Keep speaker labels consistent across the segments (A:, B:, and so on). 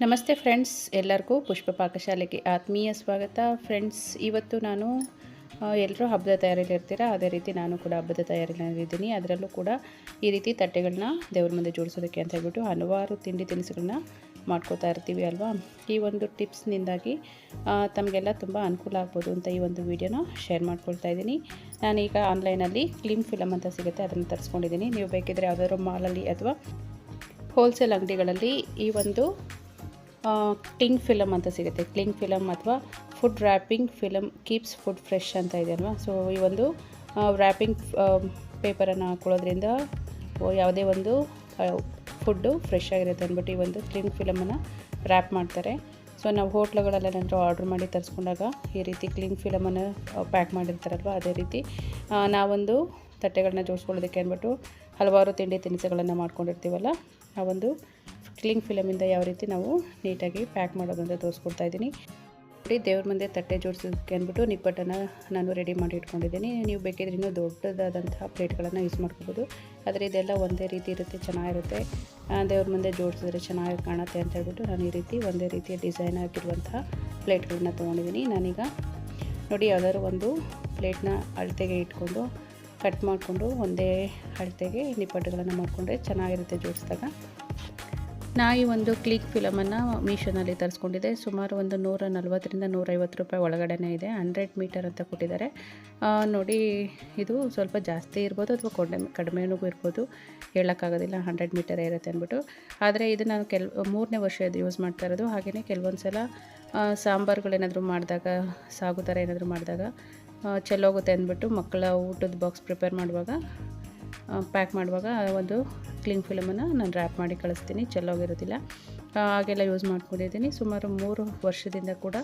A: ನಮಸ್ತೆ ಫ್ರೆಂಡ್ಸ್, ಎಲ್ಲರಿಗೂ ಪುಷ್ಪ ಪಾಕಶಾಲೆಗೆ ಆತ್ಮೀಯ ಸ್ವಾಗತ. ಫ್ರೆಂಡ್ಸ್, ಇವತ್ತು ನಾನು ಎಲ್ಲರೂ ಹಬ್ಬದ ತಯಾರಿಯಲ್ಲಿ ಇರ್ತೀರ, ಅದೇ ರೀತಿ ನಾನು ಕೂಡ ಹಬ್ಬದ ತಯಾರಿಯಲ್ಲಿದ್ದೀನಿ ಅದರಲ್ಲೂ ಕೂಡ ಈ ರೀತಿ ತಟ್ಟೆಗಳನ್ನ ದೇವ್ರ ಮುಂದೆ ಜೋಡಿಸೋದಕ್ಕೆ ಅಂತ ಹೇಳ್ಬಿಟ್ಟು ಹಲವಾರು ತಿಂಡಿ ತಿನಿಸುಗಳನ್ನ ಮಾಡ್ಕೋತಾ ಇರ್ತೀವಿ ಅಲ್ವಾ? ಈ ಒಂದು ಟಿಪ್ಸ್ನಿಂದಾಗಿ ತಮಗೆಲ್ಲ ತುಂಬ ಅನುಕೂಲ ಆಗ್ಬೋದು ಅಂತ ಈ ಒಂದು ವಿಡಿಯೋನ ಶೇರ್ ಮಾಡ್ಕೊಳ್ತಾ ಇದ್ದೀನಿ. ನಾನೀಗ ಆನ್ಲೈನಲ್ಲಿ ಕ್ಲೀಮ್ ಫಿಲಮ್ ಅಂತ ಸಿಗುತ್ತೆ, ಅದನ್ನು ತರಿಸ್ಕೊಂಡಿದ್ದೀನಿ. ನೀವು ಬೇಕಿದ್ದರೆ ಯಾವುದಾದ್ರು ಮಾಲಲ್ಲಿ ಅಥವಾ ಹೋಲ್ಸೇಲ್ ಅಂಗಡಿಗಳಲ್ಲಿ ಈ ಒಂದು ಕ್ಲಿಂಗ್ ಫಿಲಮ್ ಅಂತ ಸಿಗುತ್ತೆ. ಕ್ಲಿಂಗ್ ಫಿಲಮ್ ಅಥವಾ food wrapping film keeps food fresh ಅಂತ ಇದೆ ಅಲ್ವಾ? ಸೊ ಈ ಒಂದು ರ್ಯಾಪಿಂಗ್ ಪೇಪರನ್ನು ಹಾಕೊಳ್ಳೋದ್ರಿಂದ ಯಾವುದೇ ಒಂದು ಫುಡ್ಡು ಫ್ರೆಶ್ ಆಗಿರುತ್ತೆ ಅಂದ್ಬಿಟ್ಟು ಈ ಒಂದು ಕ್ಲಿಂಗ್ ಫಿಲಮನ್ನು ರ್ಯಾಪ್ ಮಾಡ್ತಾರೆ. ಸೊ ನಾವು ಹೋಟ್ಲುಗಳಲ್ಲೇನಾದರೂ ಆರ್ಡ್ರ್ ಮಾಡಿ ತರಿಸ್ಕೊಂಡಾಗ ಈ ರೀತಿ ಕ್ಲಿಂಗ್ ಫಿಲಮನ್ನು ಪ್ಯಾಕ್ ಮಾಡಿರ್ತಾರಲ್ವ? ಅದೇ ರೀತಿ ನಾವೊಂದು ತಟ್ಟೆಗಳನ್ನ ಜೋಡಿಸ್ಕೊಳ್ಳೋದಕ್ಕೆ ಅಂದ್ಬಿಟ್ಟು ಹಲವಾರು ತಿಂಡಿ ತಿನಿಸುಗಳನ್ನು ಮಾಡ್ಕೊಂಡಿರ್ತೀವಲ್ಲ? ಆ ಒಂದು ಕ್ಲಿಂಗ್ ಫಿಲಮಿಂದ ಯಾವ ರೀತಿ ನಾವು ನೀಟಾಗಿ ಪ್ಯಾಕ್ ಮಾಡೋದು ಅಂತ ತೋರಿಸ್ಕೊಡ್ತಾ ಇದ್ದೀನಿ. ನೋಡಿ, ದೇವ್ರ ಮುಂದೆ ತಟ್ಟೆ ಜೋಡಿಸೋದಕ್ಕೆ ಅಂದ್ಬಿಟ್ಟು ನಿಪ್ಪಟ್ಟನ್ನು ನಾನು ರೆಡಿ ಮಾಡಿ ಇಟ್ಕೊಂಡಿದ್ದೀನಿ. ನೀವು ಬೇಕಿದ್ರೆ ಇನ್ನೂ ದೊಡ್ಡದಾದಂತಹ ಪ್ಲೇಟ್ಗಳನ್ನು ಯೂಸ್ ಮಾಡ್ಕೋಬೋದು. ಆದರೆ ಇದೆಲ್ಲ ಒಂದೇ ರೀತಿ ಇರುತ್ತೆ, ಚೆನ್ನಾಗಿರುತ್ತೆ. ದೇವ್ರ ಮುಂದೆ ಜೋಡಿಸಿದ್ರೆ ಚೆನ್ನಾಗಿ ಕಾಣುತ್ತೆ ಅಂತ ಹೇಳ್ಬಿಟ್ಟು ನಾನು ಈ ರೀತಿ ಒಂದೇ ರೀತಿಯ ಡಿಸೈನ್ ಆಗಿರುವಂತಹ ಪ್ಲೇಟ್ಗಳನ್ನ ತೊಗೊಂಡಿದ್ದೀನಿ. ನಾನೀಗ ನೋಡಿ, ಯಾವ್ದಾದ್ರು ಒಂದು ಪ್ಲೇಟ್ನ ಅಳತೆಗೆ ಇಟ್ಕೊಂಡು ಕಟ್ ಮಾಡಿಕೊಂಡು ಒಂದೇ ಅಳತೆಗೆ ನಿಪ್ಪಟ್ಟುಗಳನ್ನು ಮಾಡಿಕೊಂಡ್ರೆ ಚೆನ್ನಾಗಿರುತ್ತೆ ಜೋಡಿಸಿದಾಗ. ನಾ ಈ ಒಂದು ಕ್ಲಿಕ್ ಫಿಲಮನ್ನು ಮೀಶೋನಲ್ಲಿ ತರಿಸ್ಕೊಂಡಿದ್ದೆ ಸುಮಾರು ಒಂದು ನೂರ ನಲ್ವತ್ತರಿಂದ ನೂರೈವತ್ತು ರೂಪಾಯಿ ಒಳಗಡೆನೇ ಇದೆ. ಹಂಡ್ರೆಡ್ ಮೀಟರ್ ಅಂತ ಕೊಟ್ಟಿದ್ದಾರೆ. ನೋಡಿ, ಇದು ಸ್ವಲ್ಪ ಜಾಸ್ತಿ ಇರ್ಬೋದು ಅಥವಾ ಕಡಿಮೆ ಕಡಿಮೆನೂ ಇರ್ಬೋದು. ಹೇಳೋಕ್ಕಾಗೋದಿಲ್ಲ, ಹಂಡ್ರೆಡ್ ಮೀಟರ್ ಇರುತ್ತೆ ಅಂದ್ಬಿಟ್ಟು. ಆದರೆ ಇದು ನಾನು ಕೆಲ್, ಮೂರನೇ ವರ್ಷ ಇದು ಯೂಸ್ ಮಾಡ್ತಾ ಇರೋದು. ಹಾಗೆಯೇ ಕೆಲವೊಂದು ಸಲ ಸಾಂಬಾರುಗಳೇನಾದರೂ ಮಾಡಿದಾಗ, ಸಾಗು ಥರ ಏನಾದರೂ ಮಾಡಿದಾಗ ಚೆಲ್ಲೋಗುತ್ತೆ ಅಂದ್ಬಿಟ್ಟು ಮಕ್ಕಳ ಊಟದ ಬಾಕ್ಸ್ ಪ್ರಿಪೇರ್ ಮಾಡುವಾಗ ಪ್ಯಾಕ್ ಮಾಡುವಾಗ ಒಂದು ಕ್ಲಿಂಗ್ ಫಿಲಮನ್ನು ನಾನು ರ್ಯಾಪ್ ಮಾಡಿ ಕಳಿಸ್ತೀನಿ ಚೆಲ್ಲೋಗಿರೋದಿಲ್ಲ ಹಾಗೆಲ್ಲ ಯೂಸ್ ಮಾಡ್ಕೊಂಡಿದ್ದೀನಿ. ಸುಮಾರು ಮೂರು ವರ್ಷದಿಂದ ಕೂಡ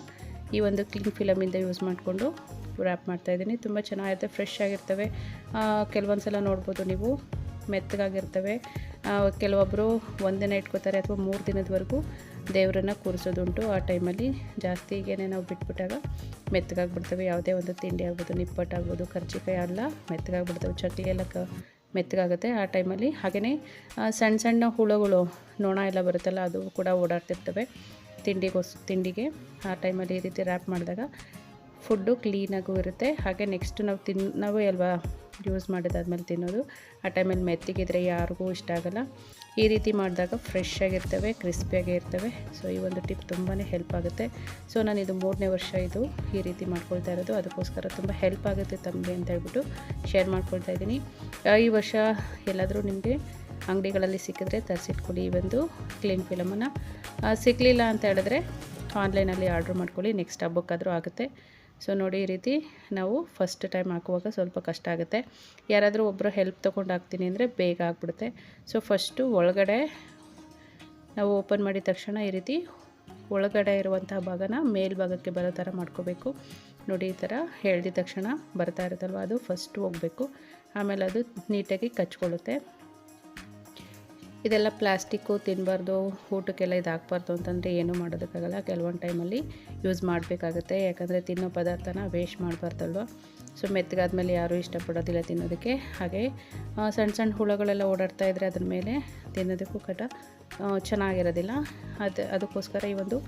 A: ಈ ಒಂದು ಕ್ಲಿಂಗ್ ಫಿಲಮಿಂದ ಯೂಸ್ ಮಾಡಿಕೊಂಡು ರ್ಯಾಪ್ ಮಾಡ್ತಾಯಿದ್ದೀನಿ ತುಂಬ ಚೆನ್ನಾಗಿರುತ್ತೆ, ಫ್ರೆಶ್ ಆಗಿರ್ತವೆ. ಕೆಲವೊಂದು ಸಲ ನೋಡ್ಬೋದು ನೀವು, ಮೆತ್ತಗಾಗಿರ್ತವೆ. ಕೆಲವೊಬ್ಬರು ಒಂದಿನ ಇಟ್ಕೋತಾರೆ ಅಥವಾ ಮೂರು ದಿನದವರೆಗೂ ದೇವರನ್ನ ಕೂರಿಸೋದುಂಟು. ಆ ಟೈಮಲ್ಲಿ ಜಾಸ್ತಿ ಈಗೇನೆ ನಾವು ಬಿಟ್ಬಿಟ್ಟಾಗ ಮೆತ್ತಗಾಗ್ಬಿಡ್ತವೆ. ಯಾವುದೇ ಒಂದು ತಿಂಡಿ ಆಗ್ಬೋದು, ನಿಪ್ಪಟ್ಟಾಗ್ಬೋದು, ಕರ್ಜಿಕಾಯಿ ಎಲ್ಲ ಮೆತ್ತಗಾಗ್ಬಿಡ್ತವೆ. ಚಕ್ಲಿ ಎಲ್ಲ ಕ ಮೆತ್ತಗಾಗುತ್ತೆ ಆ ಟೈಮಲ್ಲಿ. ಹಾಗೆಯೇ ಸಣ್ಣ ಸಣ್ಣ ಹುಳುಗಳು, ನೊಣ ಎಲ್ಲ ಬರುತ್ತಲ್ಲ, ಅದು ಕೂಡ ಓಡಾಡ್ತಿರ್ತವೆ ತಿಂಡಿಗೋಸ್, ತಿಂಡಿಗೆ. ಆ ಟೈಮಲ್ಲಿ ಈ ರೀತಿ ರ್ಯಾಪ್ ಮಾಡಿದಾಗ ಫುಡ್ಡು ಕ್ಲೀನಾಗೂ ಇರುತ್ತೆ. ಹಾಗೆ ನೆಕ್ಸ್ಟ್ ನಾವು ತಿನ್, ನಾವೇ ಅಲ್ವಾ ಯೂಸ್ ಮಾಡಿದಾದ್ಮೇಲೆ ತಿನ್ನೋದು. ಆ ಟೈಮಲ್ಲಿ ಮೆತ್ತಿಗಿದ್ರೆ ಯಾರಿಗೂ ಇಷ್ಟ ಆಗೋಲ್ಲ. ಈ ರೀತಿ ಮಾಡಿದಾಗ ಫ್ರೆಶ್ ಆಗಿರ್ತವೆ ಕ್ರಿಸ್ಪಿಯಾಗೇ ಇರ್ತವೆ. ಸೊ ಈ ಒಂದು ಟಿಪ್ ತುಂಬಾ ಹೆಲ್ಪ್ ಆಗುತ್ತೆ. ಸೊ ನಾನು ಇದು ಮೂರನೇ ವರ್ಷ ಇದು ಈ ರೀತಿ ಮಾಡ್ಕೊಳ್ತಾ ಇರೋದು. ಅದಕ್ಕೋಸ್ಕರ ತುಂಬ ಹೆಲ್ಪ್ ಆಗುತ್ತೆ ತಮಗೆ ಅಂತ ಹೇಳ್ಬಿಟ್ಟು ಶೇರ್ ಮಾಡ್ಕೊಳ್ತಾ ಇದ್ದೀನಿ. ಈ ವರ್ಷ ಎಲ್ಲಾದರೂ ನಿಮಗೆ ಅಂಗಡಿಗಳಲ್ಲಿ ಸಿಕ್ಕಿದ್ರೆ ತರಿಸಿಟ್ಕೊಳ್ಳಿ ಈ ಒಂದು ಕ್ಲೀನ್ ಫಿಲಮನ್ನು ಸಿಗಲಿಲ್ಲ ಅಂತ ಹೇಳಿದ್ರೆ ಆನ್ಲೈನಲ್ಲಿ ಆರ್ಡ್ರ್ ಮಾಡ್ಕೊಳ್ಳಿ. ನೆಕ್ಸ್ಟ್ ಹಬ್ಬಕ್ಕಾದರೂ ಆಗುತ್ತೆ. ಸೊ ನೋಡಿ ಈ ರೀತಿ ನಾವು ಫಸ್ಟ್ ಟೈಮ್ ಹಾಕುವಾಗ ಸ್ವಲ್ಪ ಕಷ್ಟ ಆಗುತ್ತೆ. ಯಾರಾದರೂ ಒಬ್ಬರು ಹೆಲ್ಪ್ ತೊಗೊಂಡು ಹಾಕ್ತೀನಿ ಅಂದರೆ ಬೇಗ ಆಗಿಬಿಡುತ್ತೆ. ಸೊ ಫಸ್ಟು ಒಳಗಡೆ ನಾವು ಓಪನ್ ಮಾಡಿದ ತಕ್ಷಣ ಈ ರೀತಿ ಒಳಗಡೆ ಇರುವಂತಹ ಭಾಗನ ಮೇಲ್ಭಾಗಕ್ಕೆ ಬರೋ ಥರ ಮಾಡ್ಕೋಬೇಕು. ನೋಡಿ ಈ ಥರ ಹೇಳ್ದಿದ ತಕ್ಷಣ ಬರ್ತಾ ಇರುತ್ತಲ್ವ? ಅದು ಫಸ್ಟು ಹೋಗಬೇಕು. ಆಮೇಲೆ ಅದು ನೀಟಾಗಿ ಕಚ್ಕೊಳ್ಳುತ್ತೆ. ಇದೆಲ್ಲ ಪ್ಲಾಸ್ಟಿಕ್ಕು ತಿನ್ನಬಾರ್ದು ಊಟಕ್ಕೆಲ್ಲ ಇದು ಹಾಕ್ಬಾರ್ದು ಅಂತಂದರೆ ಏನೂ ಮಾಡೋದಕ್ಕಾಗಲ್ಲ. ಕೆಲವೊಂದು ಟೈಮಲ್ಲಿ ಯೂಸ್ ಮಾಡಬೇಕಾಗುತ್ತೆ. ಯಾಕಂದರೆ ತಿನ್ನೋ ಪದಾರ್ಥನ ವೇಸ್ಟ್ ಮಾಡಬಾರ್ದಲ್ವ? ಸೊ ಮೆತ್ತಗಾದ್ಮೇಲೆ ಯಾರೂ ಇಷ್ಟಪಡೋದಿಲ್ಲ ತಿನ್ನೋದಕ್ಕೆ. ಹಾಗೆ ಸಣ್ಣ ಸಣ್ಣ ಹುಳಗಳೆಲ್ಲ ಓಡಾಡ್ತಾ ಇದ್ದರೆ ಅದ್ರ ಮೇಲೆ ತಿನ್ನೋದಕ್ಕೂ ಕಟ ಚೆನ್ನಾಗಿರೋದಿಲ್ಲ. ಅದು, ಅದಕ್ಕೋಸ್ಕರ ಈ ಒಂದು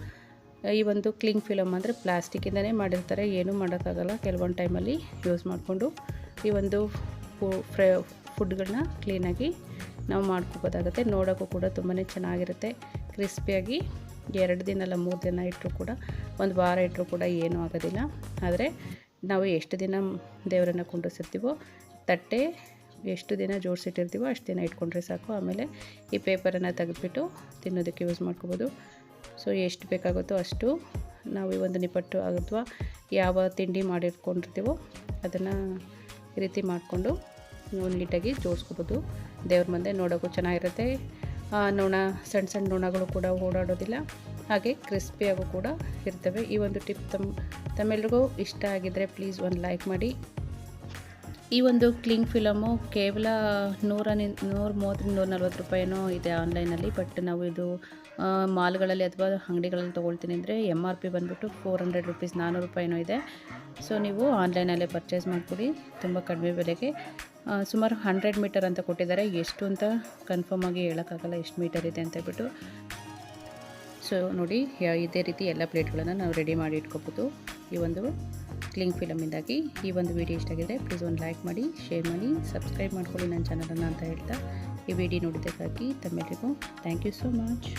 A: ಈ ಒಂದು ಕ್ಲಿಂಗ್ ಫಿಲಮ್ ಅಂದರೆ ಪ್ಲಾಸ್ಟಿಕ್ಕಿಂದನೇ ಮಾಡಿರ್ತಾರೆ. ಏನೂ ಮಾಡೋಕ್ಕಾಗಲ್ಲ. ಕೆಲವೊಂದು ಟೈಮಲ್ಲಿ ಯೂಸ್ ಮಾಡಿಕೊಂಡು ಈ ಒಂದು ಫುಡ್ಗಳನ್ನ ಕ್ಲೀನಾಗಿ ನಾವು ಮಾಡ್ಕೋಬೋದಾಗುತ್ತೆ. ನೋಡೋಕ್ಕೂ ಕೂಡ ತುಂಬಾ ಚೆನ್ನಾಗಿರುತ್ತೆ. ಕ್ರಿಸ್ಪಿಯಾಗಿ ಎರಡು ದಿನ ಅಲ್ಲ ಮೂರು ದಿನ ಇಟ್ಟರು ಕೂಡ, ಒಂದು ವಾರ ಇಟ್ಟರು ಕೂಡ ಏನೂ ಆಗೋದಿಲ್ಲ. ಆದರೆ ನಾವು ಎಷ್ಟು ದಿನ ದೇವರನ್ನು ಕುಂಡಿಸಿರ್ತೀವೋ ತಟ್ಟೆ ಎಷ್ಟು ದಿನ ಜೋಡಿಸಿಟ್ಟಿರ್ತೀವೋ ಅಷ್ಟು ದಿನ ಇಟ್ಕೊಂಡ್ರೆ ಸಾಕು. ಆಮೇಲೆ ಈ ಪೇಪರನ್ನು ತೆಗೆದುಬಿಟ್ಟು ತಿನ್ನೋದಕ್ಕೆ ಯೂಸ್ ಮಾಡ್ಕೋಬೋದು. ಸೊ, ಎಷ್ಟು ಬೇಕಾಗುತ್ತೋ ಅಷ್ಟು ನಾವು ಈ ಒಂದು ನಿಪ್ಪಟ್ಟು ಅಥವಾ ಯಾವ ತಿಂಡಿ ಮಾಡಿಟ್ಕೊಂಡಿರ್ತೀವೋ ಅದನ್ನು ಈ ರೀತಿ ಮಾಡಿಕೊಂಡು ನಾವು ನೀಟಾಗಿ ಜೋಡಿಸ್ಕೋಬೋದು. ದೇವ್ರ ಮುಂದೆ ನೋಡೋಕ್ಕೂ ಚೆನ್ನಾಗಿರುತ್ತೆ. ನೊಣ ಸಣ್ಣ ಸಣ್ಣ ನೊಣಗಳು ಕೂಡ ಓಡಾಡೋದಿಲ್ಲ. ಹಾಗೆ ಕ್ರಿಸ್ಪಿಯಾಗೂ ಕೂಡ ಇರ್ತವೆ. ಈ ಒಂದು ಟಿಪ್ ತಮ್ಮ ತಮ್ಮೆಲ್ರಿಗೂ ಇಷ್ಟ ಆಗಿದ್ದರೆ ಪ್ಲೀಸ್ ಒಂದು ಲೈಕ್ ಮಾಡಿ. ಈ ಒಂದು ಕ್ಲಿಂಗ್ ಫಿಲಮು ಕೇವಲ ನೂರ ನೂರ ಮೂವತ್ತರಿಂದ ನೂರ ನಲ್ವತ್ತು ರೂಪಾಯಿನೋ ಇದೆ ಆನ್ಲೈನಲ್ಲಿ. ಬಟ್ ನಾವು ಇದು ಮಾಲ್ಗಳಲ್ಲಿ ಅಥವಾ ಅಂಗಡಿಗಳಲ್ಲಿ ತೊಗೊಳ್ತೀನಿ ಅಂದರೆ ಎಂ ಆರ್ ಪಿ ಬಂದುಬಿಟ್ಟು ಫೋರ್ ಹಂಡ್ರೆಡ್ ರುಪೀಸ್ ನಾನ್ನೂರು ರೂಪಾಯಿನೂ ಇದೆ. ಸೊ, ನೀವು ಆನ್ಲೈನಲ್ಲೇ ಪರ್ಚೇಸ್ ಮಾಡಿಕೊಡಿ. ತುಂಬ ಕಡಿಮೆ ಬೆಲೆಗೆ. ಸುಮಾರು ಹಂಡ್ರೆಡ್ ಮೀಟರ್ ಅಂತ ಕೊಟ್ಟಿದ್ದಾರೆ. ಎಷ್ಟು ಅಂತ ಕನ್ಫರ್ಮ್ ಆಗಿ ಹೇಳೋಕ್ಕಾಗಲ್ಲ, ಎಷ್ಟು ಮೀಟರ್ ಇದೆ ಅಂತ ಹೇಳ್ಬಿಟ್ಟು. ಸೊ ನೋಡಿ ಇದೇ ರೀತಿ ಎಲ್ಲ ಪ್ಲೇಟ್ಗಳನ್ನು ನಾವು ರೆಡಿ ಮಾಡಿ ಇಟ್ಕೋಬೋದು. ಈ ಒಂದು ಕ್ಲಿಂಗ್ ಫಿಲಮಿಂದಾಗಿ ಈ ಒಂದು ವಿಡಿಯೋ ಇಷ್ಟ ಆಗಿದೆ ಪ್ಲೀಸ್ ಒಂದು ಲೈಕ್ ಮಾಡಿ ಶೇರ್ ಮಾಡಿ ಸಬ್ಸ್ಕ್ರೈಬ್ ಮಾಡ್ಕೊಳ್ಳಿ ನನ್ನ ಚಾನಲನ್ನು ಅಂತ ಹೇಳ್ತಾ ಈ ವಿಡಿಯೋ ನೋಡಿದ್ದಕ್ಕಾಗಿ ತಮ್ಮೆಲ್ಲರಿಗೂ ಥ್ಯಾಂಕ್ ಯು ಸೋ ಮಚ್